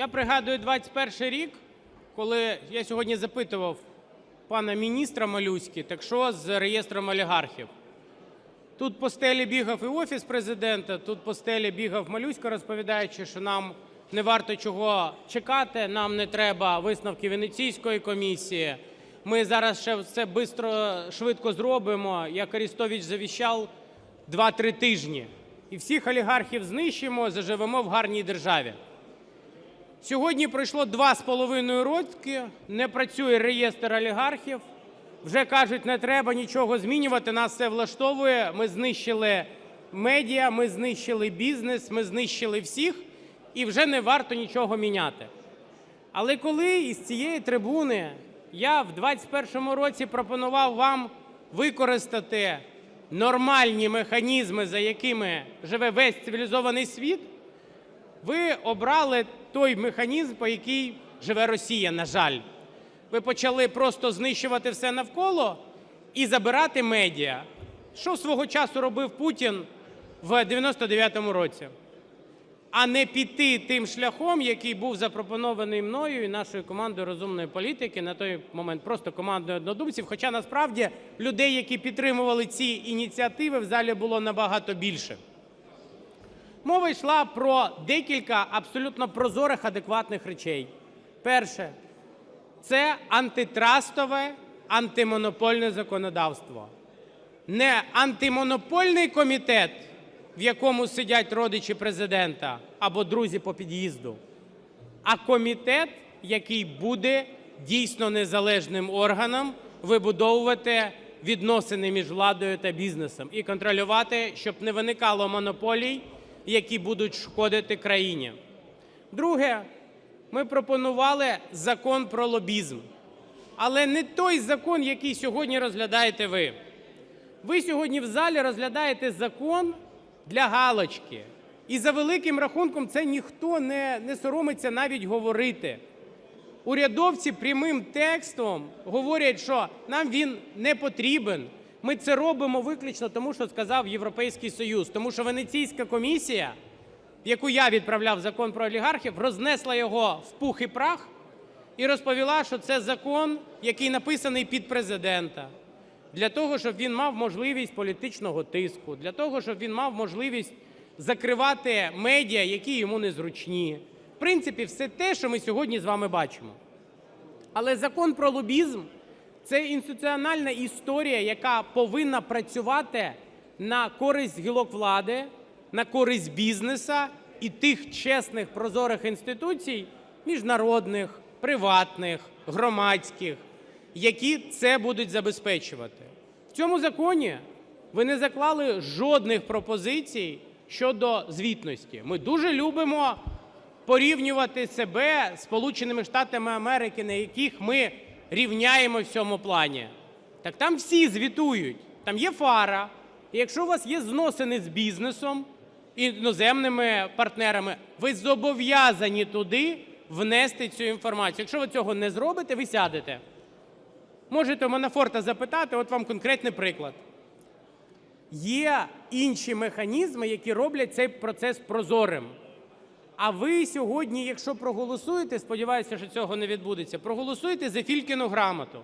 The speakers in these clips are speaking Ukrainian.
Я пригадую 21 рік, коли я сьогодні запитував пана міністра Малюськи, так що з реєстром олігархів. Тут по стелі бігав і Офіс Президента, тут по стелі бігав Малюська, розповідаючи, що нам не варто чого чекати, нам не треба висновки Венеційської комісії. Ми зараз ще все бистро, швидко зробимо, як Арістович завіщав, 2-3 тижні. І всіх олігархів знищимо, заживемо в гарній державі. Сьогодні пройшло два з половиною роки, не працює реєстр олігархів. Вже кажуть, не треба нічого змінювати, нас все влаштовує. Ми знищили медіа, ми знищили бізнес, ми знищили всіх, і вже не варто нічого міняти. Але коли із цієї трибуни я в 2021 році пропонував вам використати нормальні механізми, за якими живе весь цивілізований світ, ви обрали той механізм, по який живе Росія, на жаль. Ви почали просто знищувати все навколо і забирати медіа. Що свого часу робив Путін в 99-му році? А не піти тим шляхом, який був запропонований мною і нашою командою розумної політики, на той момент просто командою однодумців. Хоча насправді людей, які підтримували ці ініціативи, в залі було набагато більше. Мова йшла про декілька абсолютно прозорих, адекватних речей. Перше це антитрастове, антимонопольне законодавство. Не антимонопольний комітет, в якому сидять родичі президента або друзі по під'їзду, а комітет, який буде дійсно незалежним органом вибудовувати відносини між владою та бізнесом і контролювати, щоб не виникало монополій, які будуть шкодити країні. Друге, ми пропонували закон про лобізм. Але не той закон, який сьогодні розглядаєте ви. Ви сьогодні в залі розглядаєте закон для галочки. І за великим рахунком це ніхто не, не соромиться навіть говорити. Урядовці прямим текстом говорять, що нам він не потрібен. Ми це робимо виключно тому, що сказав Європейський Союз. Тому що Венеційська комісія, в яку я відправляв закон про олігархів, рознесла його в пух і прах і розповіла, що це закон, який написаний під президента, для того, щоб він мав можливість політичного тиску, для того, щоб він мав можливість закривати медіа, які йому незручні. В принципі, все те, що ми сьогодні з вами бачимо. Але закон про лобізм – це інституціональна історія, яка повинна працювати на користь гілок влади, на користь бізнесу і тих чесних прозорих інституцій, міжнародних, приватних, громадських, які це будуть забезпечувати. В цьому законі ви не заклали жодних пропозицій щодо звітності. Ми дуже любимо порівнювати себе з Сполученими Штатами Америки, на яких ми рівняємо в цьому плані. Так там всі звітують, там є фара. І якщо у вас є зносини з бізнесом, іноземними партнерами, ви зобов'язані туди внести цю інформацію. Якщо ви цього не зробите, ви сядете. Можете у Манафорта запитати, от вам конкретний приклад. Є інші механізми, які роблять цей процес прозорим. А ви сьогодні, якщо проголосуєте, сподіваюся, що цього не відбудеться, проголосуєте за Фількіну грамоту.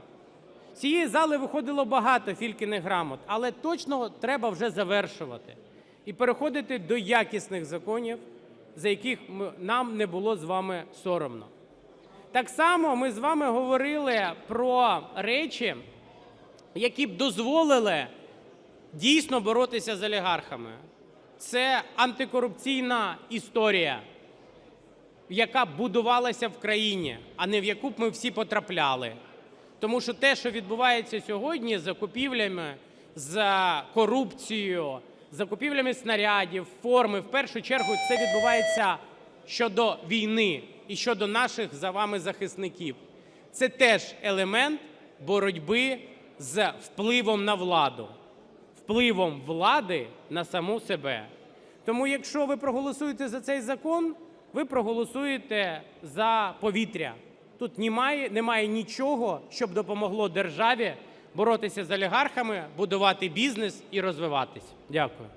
З цієї зали виходило багато Фількіних грамот, але точно треба вже завершувати і переходити до якісних законів, за яких нам не було з вами соромно. Так само ми з вами говорили про речі, які б дозволили дійсно боротися з олігархами. Це антикорупційна історія, яка будувалася в країні, а не в яку б ми всі потрапляли. Тому що те, що відбувається сьогодні з закупівлями, з корупцією, закупівлями снарядів, форми, в першу чергу це відбувається щодо війни і щодо наших за вами захисників. Це теж елемент боротьби з впливом на владу, впливом влади на саму себе. Тому, якщо ви проголосуєте за цей закон, ви проголосуєте за повітря. Тут немає, немає нічого, щоб допомогло державі боротися з олігархами, будувати бізнес і розвиватись. Дякую.